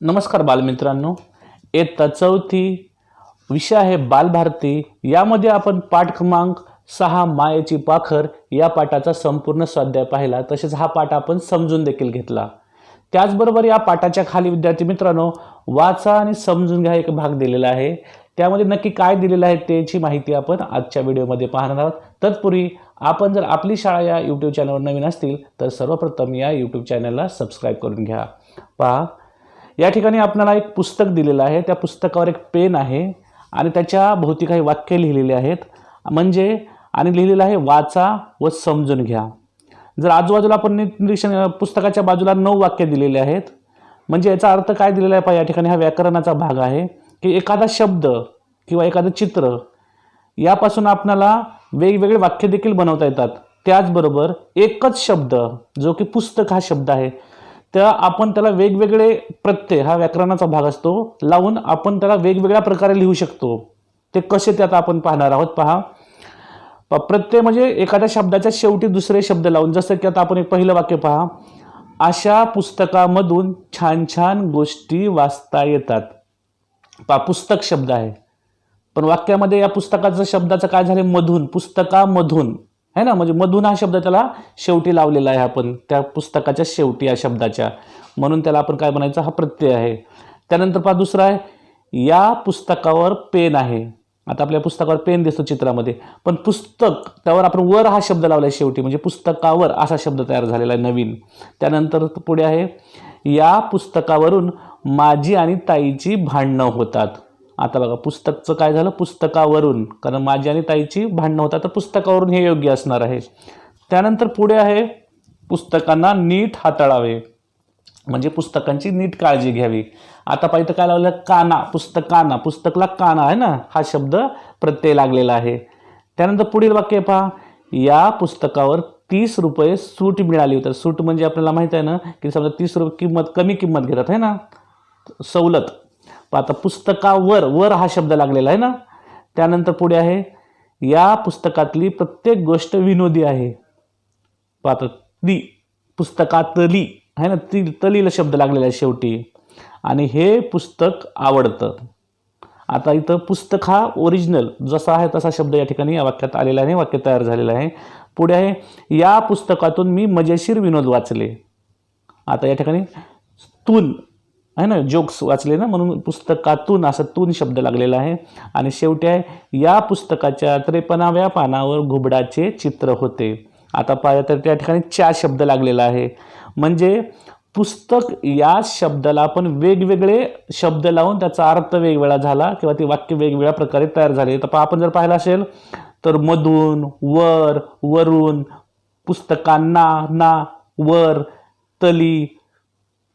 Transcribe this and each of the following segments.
नमस्कार बालमित्रांनो. इयत्ता चौथी विषय आहे बालभारती. यामध्ये आपण पाठ क्रमांक सहा मायेची पाखर या पाठाचा संपूर्ण स्वाध्याय पाहिला. तसेच हा पाठ आपण समजून देखील घेतला. त्याचबरोबर या पाठाच्या खाली विद्यार्थी मित्रांनो वाचा आणि समजून घ्या एक भाग दिलेला आहे. त्यामध्ये नक्की काय दिलेलं आहे त्याची माहिती आपण आजच्या व्हिडिओमध्ये पाहणार आहोत. तत्पूर्वी आपण जर आपली शाळा या यूट्यूब चॅनलवर नवीन असतील तर सर्वप्रथम या यूट्यूब चॅनलला सबस्क्राईब करून घ्या. पहा या ठिकाणी आपल्याला एक पुस्तक दिलेलं आहे. त्या पुस्तकावर एक पेन आहे आणि त्याच्या भोवती काही वाक्य लिहिलेली आहेत. म्हणजे आणि लिहिलेलं आहे वाचा व समजून घ्या. जर आजूबाजूला आपण निरीक्षण पुस्तकाच्या बाजूला नऊ वाक्य दिलेले आहेत म्हणजे याचा अर्थ काय दिलेला आहे पहा या ठिकाणी हा व्याकरणाचा भाग आहे की एखादा शब्द किंवा एखादं चित्र यापासून आपणाला वेगवेगळे वाक्य देखील बनवता येतात. त्याचबरोबर एकच शब्द जो की पुस्तक हा शब्द आहे त्या आपण त्याला वेगवेगळे प्रत्यय हा व्याकरणाचा भाग असतो लावून आपण त्याला वेगवेगळ्या प्रकारे लिहू शकतो. ते कसे ते आता आपण पाहणार आहोत? पहा. प्रत्यय म्हणजे एखाद्या शब्दाच्या शेवटी दुसरे शब्द लावून जसं की आता आपण एक पहिलं वाक्य पहा. अशा पुस्तकामधून छान छान गोष्टी वाचता येतात. पा पुस्तक शब्द आहे. पण वाक्यामध्ये या पुस्तकाचं शब्दाचं काय झालं? मधून. पुस्तकामधून. है ना? म्हणजे मधून हा शब्द त्याला शेवटी लावलेला आहे आपण. त्या पुस्तकाच्या शेवटी या शब्दाच्या. म्हणून त्याला आपण काय म्हणायचं? हा प्रत्यय आहे. त्यानंतर पहा दुसरा आहे. या पुस्तकावर पेन आहे. आता आपल्या पुस्तकावर पेन दिसतो चित्रामध्ये. पण पुस्तक त्यावर आपण वर हा शब्द लावला आहे शेवटी. म्हणजे पुस्तकावर असा शब्द तयार झालेला आहे नवीन. त्यानंतर पुढे आहे. या पुस्तकावरून माझी आणि ताईची भांडणं होतात. आता बघा पुस्तकचं काय झालं? पुस्तकावरून. कारण माझी आणि ताईची भांडणं होतात तर पुस्तकावरून हे योग्य असणार आहे. त्यानंतर पुढे आहे पुस्तकांना नीट हाताळावे. म्हणजे पुस्तकांची नीट काळजी घ्यावी. आता पाहिजे काय लावलं काना पुस्तकाना पुस्तकला काना आहे ना? हा शब्द प्रत्यय लागलेला आहे. त्यानंतर पुढील वाक्य पहा. या पुस्तकावर तीस रुपये सूट मिळाली तर सूट म्हणजे आपल्याला माहीत आहे ना की समजा तीस रुपये किंमत कमी किंमत घेतात आहे ना? सवलत. आता पुस्तकावर वर हा शब्द लागलेला आहे ना? त्यानंतर पुढे आहे या पुस्तकातली प्रत्येक गोष्ट विनोदी आहे. पाहता ती पुस्तकातली आहे ना? ती तलीला शब्द लागलेला आहे शेवटी. आणि हे पुस्तक आवडतं. आता इथं पुस्तक हा ओरिजिनल जसा आहे तसा शब्द या ठिकाणी या वाक्यात आलेला आहे वाक्य तयार झालेलं आहे. पुढे आहे या पुस्तकातून मी मजेशीर विनोद वाचले. आता या ठिकाणी तून आहे ना जोक्स वाचले ना म्हणून पुस्तकातून असा तून शब्द लागलेला आहे. आणि शेवटी आहे या पुस्तकाच्या त्रेपन्नाव्या पानावर घुबडाचे चित्र होते. आता पाहिलं तर त्या ठिकाणी चार शब्द लागलेला आहे. म्हणजे पुस्तक या शब्दाला आपण वेगवेगळे शब्द लावून त्याचा अर्थ वेगवेगळा झाला किंवा ते वाक्य वेगवेगळ्या प्रकारे तयार झाले. तर पहा आपण जर पाहिलं असेल तर मधून वर वरून पुस्तकांना ना वर तली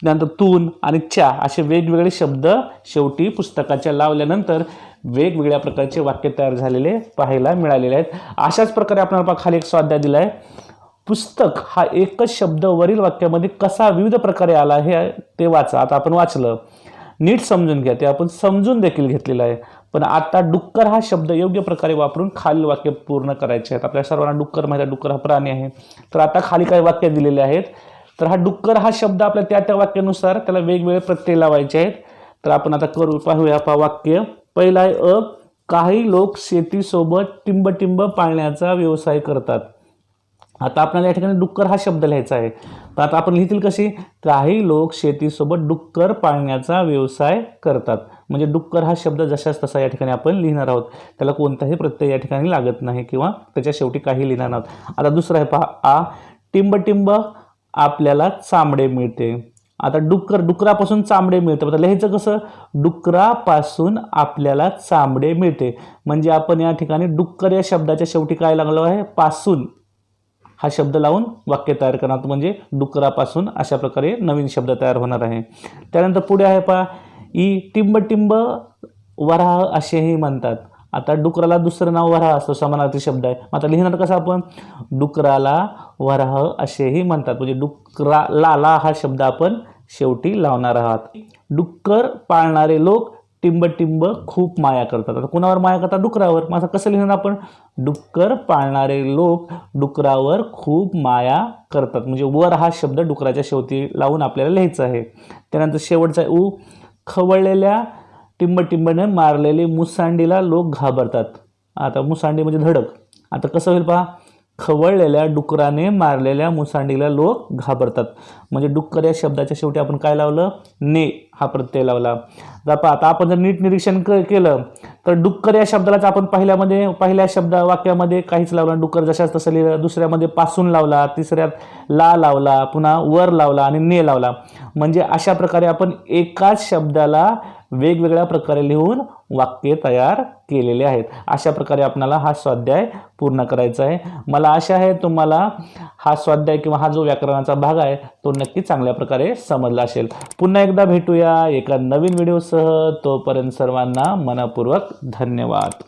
त्यानंतर तून आणि च्या असे वेगवेगळे शब्द शेवटी पुस्तकाच्या लावल्यानंतर वेगवेगळ्या प्रकारचे वाक्य तयार झालेले पाहायला मिळालेले आहेत. अशाच प्रकारे आपल्याला खाली एक स्वाध्याय दिला आहे पुस्तक हा एकच शब्द वरील वाक्यामध्ये कसा विविध प्रकारे आला हे ते वाचा. आता आपण वाचलं. नीट समजून घ्या. ते आपण समजून देखील घेतलेलं आहे. पण आता डुक्कर हा शब्द योग्य प्रकारे वापरून खालील वाक्य पूर्ण करायचे आहेत. आपल्या सर्वांना डुक्कर माहिती डुक्कर हा प्राणी आहे. तर आता खाली काही वाक्य दिलेले आहेत. तर हा डुक्कर हा शब्द आपल्या त्या त्या वाक्यानुसार त्याला वेगवेगळे प्रत्यय लावायचे आहेत. तर आपण आता करू पाहूया पहा वाक्य. पहिलं आहे अ काही लोक शेतीसोबत टिंबटिंब पाळण्याचा व्यवसाय करतात. आता आपल्याला या ठिकाणी डुक्कर हा शब्द लिहायचा आहे. तर आता आपण लिहितील कशी? काही लोक शेतीसोबत डुक्कर पाळण्याचा व्यवसाय करतात. म्हणजे डुक्कर हा शब्द जशाच तसा या ठिकाणी आपण लिहिणार आहोत. त्याला कोणताही प्रत्यय या ठिकाणी लागत नाही किंवा त्याच्या शेवटी काही लिहिणार आहोत आता दुसरं आहे पहा आ टिंबटिंब आपल्याला चांबडे मिळते. आता डुक्कर डुकरापासून चांबडे मिळते. आता लिहायचं कसं? डुकरापासून आपल्याला चांबडे मिळते. म्हणजे आपण या ठिकाणी डुक्कर या शब्दाच्या शेवटी काय लागलो आहे? पासून. हा शब्द लावून वाक्य तयार करणार म्हणजे डुकरापासून अशा प्रकारे नवीन शब्द तयार होणार आहे. त्यानंतर पुढे आहे पहा. ई टिंब टिंब वराह असेही म्हणतात. आता डुकराला दुसरं नाव वराह असतो समानार्थी शब्द आहे. आता लिहिणार कसं आपण? डुकराला वराह असेही म्हणतात. म्हणजे डुकरा लाला हा शब्द आपण शेवटी लावणार आहात. डुक्कर पाळणारे लोक टिंब टिंब खूप माया करतात. आता कुणावर माया करतात? डुकरावर. मग आता कसं लिहिणार आपण? डुक्कर पाळणारे लोक डुकरावर खूप माया करतात. म्हणजे वर हा शब्द डुकराच्या शेवटी लावून आपल्याला लिहायचा आहे. त्यानंतर शेवटचा ऊ खवळलेल्या टिंबटिंबने मारलेले मुसांडीला लोक घाबरतात. आता मुसांडी म्हणजे धडक. आता कसं होईल पहा खवळलेल्या डुकराने मारलेल्या मुसांडीला लोक घाबरतात. म्हणजे डुक्कर या शब्दाच्या शेवटी आपण काय लावलं? ने हा प्रत्यय लावला. आता पहा, आता आपण जर नीट निरीक्षण क केलं तर डुक्कर या शब्दालाच आपण पहिल्यामध्ये पहिल्या शब्द वाक्यामध्ये काहीच लावला. डुक्कर जशाच तसं लिहिलं दुसऱ्यामध्ये पासून लावला तिसऱ्यात ला लावला पुन्हा वर लावला आणि ने लावला. म्हणजे अशा प्रकारे आपण एकाच शब्दाला वेगवेगळ्या प्रकारे लिहून वाक्य तयार केलेले आहेत. अशा प्रकारे आपणाला हा स्वाध्याय पूर्ण करायचा आहे. मला आशा आहे तुम्हाला हा स्वाध्याय किंवा हा जो व्याकरणाचा भाग आहे तो नक्की चांगल्या प्रकारे समजला असेल. पुन्हा एकदा भेटूया एका नवीन व्हिडिओसह. तोपर्यंत सर्वांना मनपूर्वक धन्यवाद.